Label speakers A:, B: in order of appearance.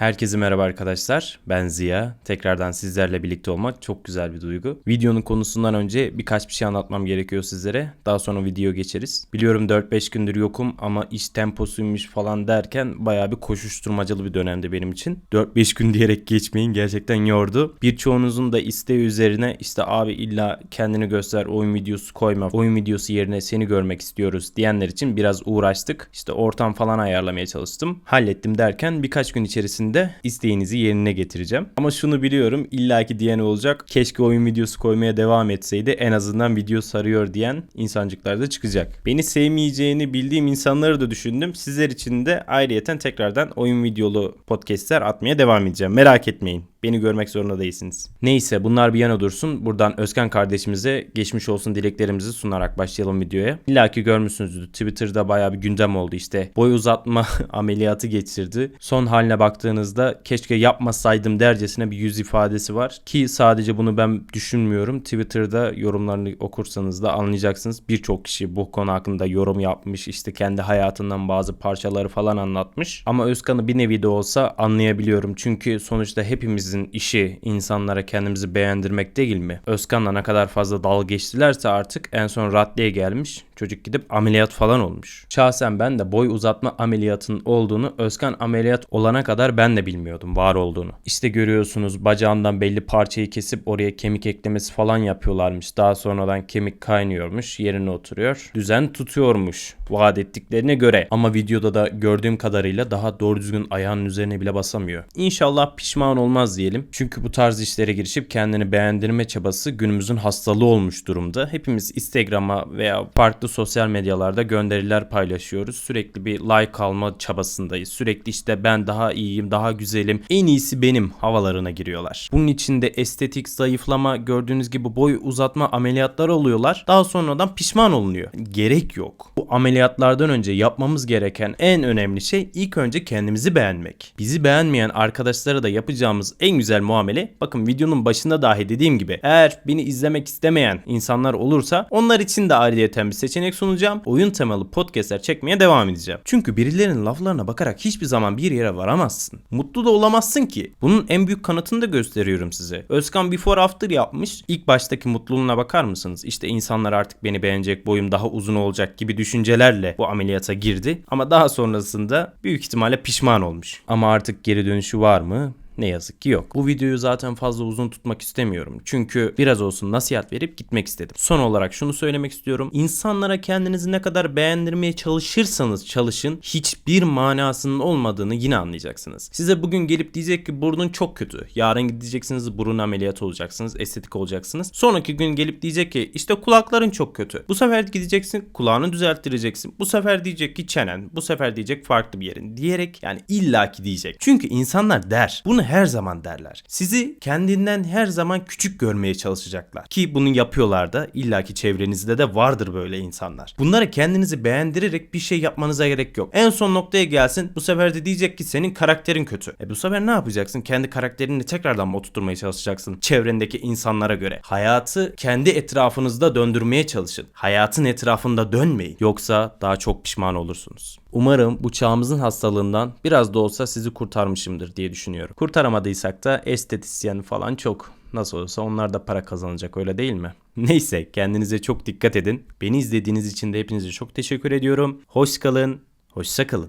A: Herkese merhaba arkadaşlar. Ben Ziya. Tekrardan sizlerle birlikte olmak çok güzel bir duygu. Videonun konusundan önce birkaç bir şey anlatmam gerekiyor sizlere. Daha sonra video geçeriz. Biliyorum 4-5 gündür yokum ama iş temposuymuş falan derken bayağı bir koşuşturmacalı bir dönemdi benim için. 4-5 gün diyerek geçmeyin gerçekten yordu. Birçoğunuzun da isteği üzerine işte abi illa kendini göster oyun videosu koyma. Oyun videosu yerine seni görmek istiyoruz diyenler için biraz uğraştık. İşte ortam falan ayarlamaya çalıştım. Hallettim derken birkaç gün içerisinde isteğinizi yerine getireceğim. Ama şunu biliyorum illaki diyen olacak. Keşke oyun videosu koymaya devam etseydi en azından video sarıyor diyen insancıklar da çıkacak. Beni sevmeyeceğini bildiğim insanları da düşündüm. Sizler için de ayrıyeten tekrardan oyun videolu podcastler atmaya devam edeceğim. Merak etmeyin. Beni görmek zorunda değilsiniz. Neyse bunlar bir yana dursun. Buradan Özkan kardeşimize geçmiş olsun dileklerimizi sunarak başlayalım videoya. İlla ki görmüşsünüzdür. Twitter'da bayağı bir gündem oldu işte. Boy uzatma ameliyatı geçirdi. Son haline baktığınızda keşke yapmasaydım dercesine bir yüz ifadesi var. Ki sadece bunu ben düşünmüyorum. Twitter'da yorumlarını okursanız da anlayacaksınız. Birçok kişi bu konu hakkında yorum yapmış. İşte kendi hayatından bazı parçaları falan anlatmış. Ama Özkan'ı bir nevi de olsa anlayabiliyorum. Çünkü sonuçta hepimiz hepimizin işi insanlara kendimizi beğendirmek değil mi? Özkan'la ne kadar fazla dalga geçtilerse artık en son raddeye gelmiş. Çocuk gidip ameliyat falan olmuş. Şahsen ben de boy uzatma ameliyatının olduğunu Özkan ameliyat olana kadar ben de bilmiyordum var olduğunu. İşte görüyorsunuz bacağından belli parçayı kesip oraya kemik eklemesi falan yapıyorlarmış. Daha sonradan kemik kaynıyormuş yerine oturuyor. Düzen tutuyormuş vaat ettiklerine göre. Ama videoda da gördüğüm kadarıyla daha doğru düzgün ayağının üzerine bile basamıyor. İnşallah pişman olmaz diyelim. Çünkü bu tarz işlere girişip kendini beğendirme çabası günümüzün hastalığı olmuş durumda. Hepimiz Instagram'a veya farklı sosyal medyalarda gönderiler paylaşıyoruz. Sürekli bir like alma çabasındayız. Sürekli işte ben daha iyiyim, daha güzelim, en iyisi benim havalarına giriyorlar. Bunun içinde estetik, zayıflama, gördüğünüz gibi boy uzatma ameliyatları oluyorlar. Daha sonradan pişman olunuyor. Gerek yok. Bu ameliyatlardan önce yapmamız gereken en önemli şey ilk önce kendimizi beğenmek. Bizi beğenmeyen arkadaşlara da yapacağımız en güzel muamele bakın videonun başında dahi dediğim gibi eğer beni izlemek istemeyen insanlar olursa onlar için de ayrıyeten bir seçenek sunacağım. Oyun temalı podcastler çekmeye devam edeceğim. Çünkü birilerinin laflarına bakarak hiçbir zaman bir yere varamazsın. Mutlu da olamazsın ki. Bunun en büyük kanıtını da gösteriyorum size. Özkan before after yapmış. İlk baştaki mutluluğuna bakar mısınız? İşte insanlar artık beni beğenecek, boyum daha uzun olacak gibi düşüncelerle bu ameliyata girdi. Ama daha sonrasında büyük ihtimalle pişman olmuş. Ama artık geri dönüşü var mı? Ne yazık ki yok. Bu videoyu zaten fazla uzun tutmak istemiyorum. Çünkü biraz olsun nasihat verip gitmek istedim. Son olarak şunu söylemek istiyorum. İnsanlara kendinizi ne kadar beğendirmeye çalışırsanız çalışın hiçbir manasının olmadığını yine anlayacaksınız. Size bugün gelip diyecek ki burnun çok kötü. Yarın gideceksiniz burun ameliyatı olacaksınız. Estetik olacaksınız. Sonraki gün gelip diyecek ki işte kulakların çok kötü. Bu sefer gideceksin kulağını düzelttireceksin. Bu sefer diyecek ki çenen. Bu sefer diyecek farklı bir yerin. Diyerek yani illaki diyecek. Çünkü insanlar der. Bunu her zaman derler. Sizi kendinden her zaman küçük görmeye çalışacaklar. Ki bunu yapıyorlar da illaki çevrenizde de vardır böyle insanlar. Bunlara kendinizi beğendirerek bir şey yapmanıza gerek yok. En son noktaya gelsin bu sefer de diyecek ki senin karakterin kötü. E bu sefer ne yapacaksın? Kendi karakterini tekrardan mı oturtmaya çalışacaksın çevrendeki insanlara göre? Hayatı kendi etrafınızda döndürmeye çalışın. Hayatın etrafında dönmeyin. Yoksa daha çok pişman olursunuz. Umarım bu çağımızın hastalığından biraz da olsa sizi kurtarmışımdır diye düşünüyorum. Kurtaramadıysak da estetisyen falan çok. Nasıl olsa onlar da para kazanacak öyle değil mi? Neyse kendinize çok dikkat edin. Beni izlediğiniz için de hepinize çok teşekkür ediyorum. Hoş kalın, hoşça kalın.